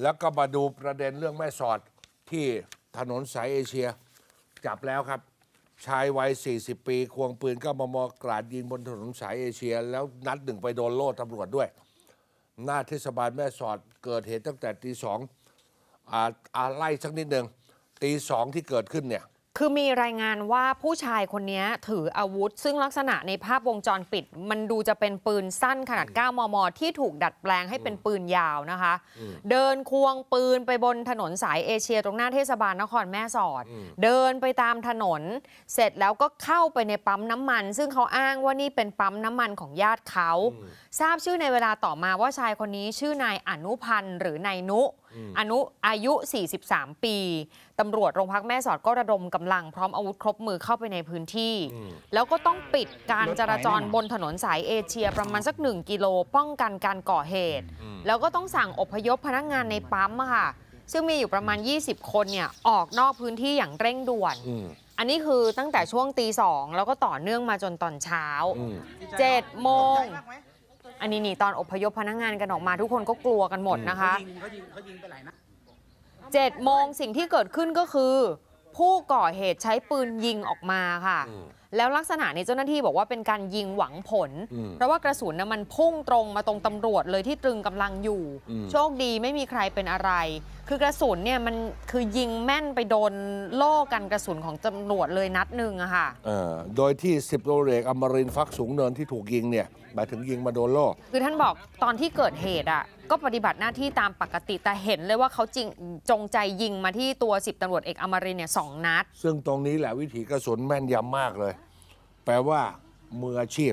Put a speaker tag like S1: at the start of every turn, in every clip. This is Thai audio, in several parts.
S1: แล้วก็มาดูประเด็นเรื่องแม่สอดที่ถนนสายเอเชีย จับแล้วครับ ชายวัย 40 ปี ควงปืนก็มามอกราดยิงบนถนนสายเอเชีย แล้วนัดหนึ่งไปโดนโล่ตำรวจด้วย หน้าเทศบาลแม่สอดเกิดเหตุตั้งแต่ตีสองอ่าอาไล่สักนิดหนึ่งตีสองที่เกิดขึ้นเนี่ย
S2: คือมีรายงานว่าผู้ชายคนนี้ถืออาวุธ ซึ่งลักษณะในภาพวงจรปิด มันดูจะเป็นปืนสั้นขนาด 9 มม ที่ถูกดัดแปลงให้เป็นปืนยาวนะคะ เดินควงปืนไปบนถนนสายเอเชียตรงหน้าเทศบาลนครแม่สอด เดินไปตามถนน เสร็จแล้วก็เข้าไปในปั๊มน้ำมัน ซึ่งเขาอ้างว่านี่เป็นปั๊มน้ำมันของญาติเขา ทราบชื่อในเวลาต่อมาว่าชายคนนี้ชื่อนายอนุพันธ์หรือนายนุ อนุอายุ 43 ปีตำรวจโรงพักแม่สอดก็ระดมกำลังพร้อมอาวุธครบมือเข้าไปในพื้นที่ แล้วก็ต้องปิดการจราจรบนถนนสายเอเชียประมาณสัก 1 กิโลป้องกันการก่อเหตุ แล้วก็ต้องสั่งอพยพพนักงานในปั๊มอะค่ะซึ่งมีอยู่ประมาณ 20 คนเนี่ยออกนอกพื้นที่อย่างเร่งด่วน
S1: อืม
S2: อันนี้คือตั้งแต่ช่วงตีสองแล้วก็ต่อเนื่องมาจนตอนเช้า
S1: อืม
S2: เจ็ดโมง อันนี้นี่ตอนอพยพพนักงานกันออกมาทุกคนก็กลัวกันหมดนะคะ
S3: เขายิงเขายิงไปหลายนัด
S2: เจ็ดโมงสิ่งที่เกิดขึ้นก็คือ ผู้ก่อเหตุใช้ปืนยิงออกมาค่ะ
S1: อืม
S2: แล้วลักษณะในเจ้าหน้าที่บอกว่าเป็นการยิงหวังผล
S1: อืม
S2: เพราะว่ากระสุนน่ะมันพุ่งตรงมาตรงตำรวจเลยที่ตรึงกำลังอยู่
S1: อืม
S2: โชคดีไม่มีใครเป็นอะไรคือกระสุนเนี่ยมันคือยิงแม่นไปโดนโล่กันกระสุนของตำรวจเลยนัดหนึ่งอะค่ะ
S1: เอ่อโดยที่สิบโรเรกอมรินทร์ฟักสูงเนินที่ถูกยิงเนี่ยหมายถึงยิงมาโดนโล่
S2: คือท่านบอกตอนที่เกิดเหตุอะก็ปฏิบัติหน้าที่ตามปกติแต่เห็นเลยว่าเขาจริงจงใจยิงมาที่ตัวสิบตำรวจเอกอมรินทร์เนี่ยสองนัด
S1: ซึ่งตรงนี้แหละวิถีกระสุนแม่นยำมากเลย แปลว่ามืออาชีพ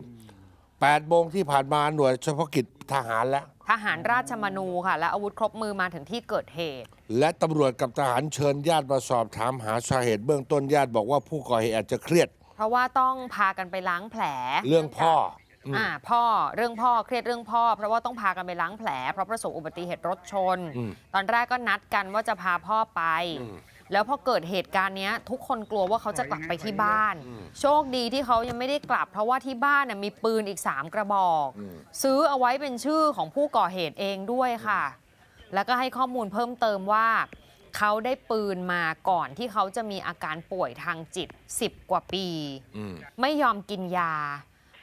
S1: 8โมงที่ผ่านมาหน่วยเฉพาะกิจทหารแล้ว
S2: ทหารราชมนูค่ะ และอาวุธครบมือมาถึงที่เกิดเหตุ
S1: และตำรวจกับทหารเชิญญาติมาสอบถามหาสาเหตุเบื้องต้นญาติบอกว่าผู้ก่อเหตุอาจจะเครียด
S2: เพราะว่าต้องพากันไปล้างแผล
S1: เรื่องพ่ออืม
S2: อ่าพ่อเรื่องพ่อเครียดเรื่องพ่อ เพราะว่าต้องพากันไปล้างแผล เพราะประสบอุบัติเหตุรถชน
S1: อืม
S2: ตอนแรกก็นัดกันว่าจะพาพ่อไป
S1: อืม
S2: แล้วพอเกิดเหตุการณ์เนี้ยทุกคนกลัวว่าเขาจะกลับไปที่บ้าน โชคดีที่เขายังไม่ได้กลับ เพราะว่าที่บ้านน่ะมีปืนอีก 3 กระบอก
S1: อืม
S2: ซื้อเอาไว้เป็นชื่อของผู้ก่อเหตุเองด้วยค่ะ แล้วก็ให้ข้อมูลเพิ่มเติมว่า เขาได้ปืนมาก่อนที่เขาจะมีอาการป่วยทางจิต 10 กว่าปี
S1: อืม
S2: ไม่ยอมกินยา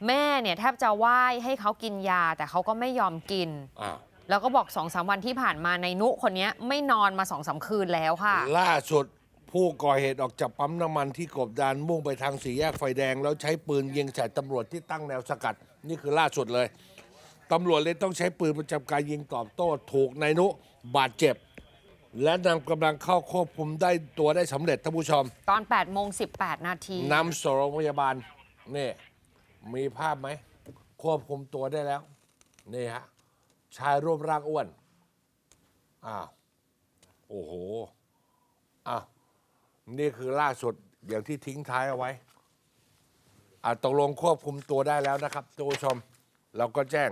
S2: แม่เนี่ยแทบจะไหว้ให้เขากินยาแต่เขาก็ไม่ยอมกิน
S1: อ้าว
S2: แล้วก็บอกสองสามวันที่ผ่านมาในนุคนนี้ไม่นอนมาสองสามคืนแล้วค่ะ
S1: ล่าสุดผู้ก่อเหตุออกจากปั๊มน้ำมันที่กบดานมุ่งไปทางสี่แยกไฟแดง แล้วใช้ปืนยิงใส่ตำรวจที่ตั้งแนวสกัด นี่คือล่าสุดเลยตำรวจเลยต้องใช้ปืนประจำการยิงตอบโต้ถูกนายนุบาดเจ็บ และนำกำลังเข้าควบคุมได้ตัวได้สำเร็จท่านผู้ชม
S2: ตอน8โมง18 นาที
S1: นำส่งโรงพยาบาลนี่มีภาพไหม ควบคุมตัวได้แล้ว นี่ฮะ ชายรูปร่างอ้วนอ้าวโอ้โหอ้าวนี่คือล่าสุดอย่างที่ทิ้งท้ายเอาไว้อ่าตกลงควบคุมตัวได้แล้วนะครับทุกผู้ชม เราก็แจ้ง